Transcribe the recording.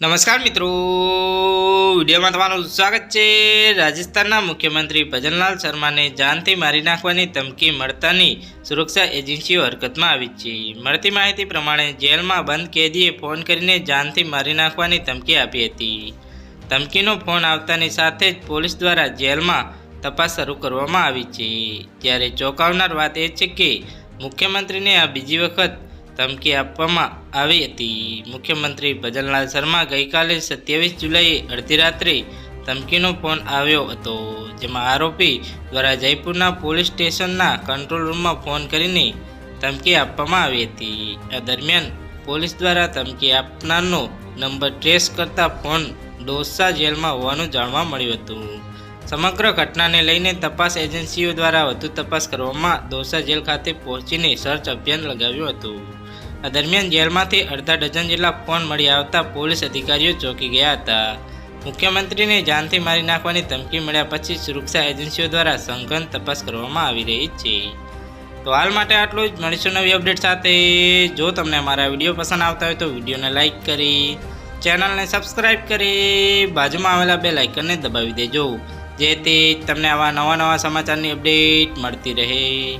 નમસ્કાર મિત્રો. વિડીયોમાં તમારું સ્વાગત છે. રાજસ્થાનના મુખ્યમંત્રી ભજનલાલ શર્માને જાનથી મારી નાખવાની ધમકી મળતાની સુરક્ષા એજન્સીઓ હરકતમાં આવી છે. મળતી માહિતી પ્રમાણે જેલમાં બંધ કેદીએ ફોન કરીને જાનથી મારી નાખવાની ધમકી આપી હતી. ધમકીનો ફોન આવતાની સાથે જ પોલીસ દ્વારા જેલમાં તપાસ શરૂ કરવામાં આવી છે. ત્યારે ચોંકાવનાર વાત એ છે કે, મુખ્યમંત્રીને આ બીજી વખત ધમકી આપવામાં આવી હતી. મુખ્યમંત્રી ભજનલાલ શર્મા ગઈકાલે સત્યાવીસ જુલાઈએ અડધી રાત્રે ધમકીનો ફોન આવ્યો હતો, જેમાં આરોપી દ્વારા જયપુરના પોલીસ સ્ટેશનના કંટ્રોલ રૂમમાં ફોન કરીને ધમકી આપવામાં આવી હતી. આ દરમિયાન પોલીસ દ્વારા ધમકી આપનારનો નંબર ટ્રેસ કરતા ફોન ડોસા જેલમાં હોવાનું જાણવા મળ્યું હતું. સમગ્ર ઘટનાને લઈને તપાસ એજન્સીઓ દ્વારા વધુ તપાસ કરવામાં દોસા જેલ ખાતે પહોંચીને સર્ચ અભિયાન લગાવ્યું હતું. આ દરમિયાન જેલમાંથી અડધા ડઝન જેટલા ફોન મળી આવતા પોલીસ અધિકારીઓ ચોંકી ગયા હતા. મુખ્યમંત્રીને જાનથી મારી નાખવાની ધમકી મળ્યા પછી સુરક્ષા એજન્સીઓ દ્વારા સંઘન તપાસ કરવામાં આવી રહી છે. તો હાલ માટે આટલું જ. મળીશું નવી અપડેટ સાથે. જો તમને મારા વીડિયો પસંદ આવતા હોય તો વિડીયોને લાઇક કરી, ચેનલને સબસ્ક્રાઇબ કરી, બાજુમાં આવેલા બે લાઇકનને દબાવી દેજો. જેથી તમને આવા નવા નવા સમાચારની અપડેટ મળતી રહે.